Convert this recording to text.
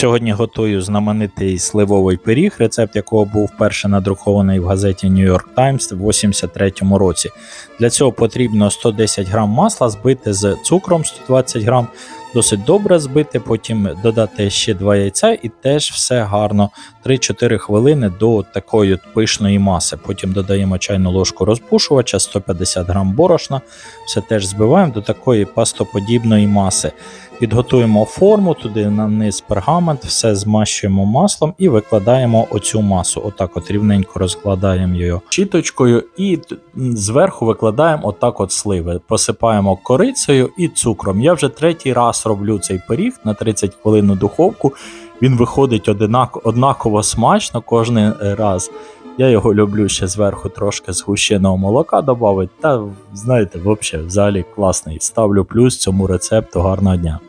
Сьогодні готую знаменитий сливовий пиріг, рецепт якого був вперше надрукований в газеті New York Times в 83-му році. Для цього потрібно 110 г масла збити з цукром 120 г, досить добре збити, потім додати ще 2 яйця і теж все гарно 3-4 хвилини до такої пишної маси. Потім додаємо чайну ложку розпушувача, 150 г борошна, все теж збиваємо до такої пастоподібної маси. Підготуємо форму, туди на низ пергамент, все змащуємо маслом і викладаємо оцю масу. Отак от рівненько розкладаємо її щіточкою і зверху викладаємо отак от сливи. Посипаємо корицею і цукром. Я вже третій раз роблю цей пиріг на 30 хвилин у духовку. Він виходить однаково смачно кожен раз. Я його люблю ще зверху трошки згущеного молока додати. Та знаєте, взагалі, взагалі класний. Ставлю плюс цьому рецепту. Гарного дня.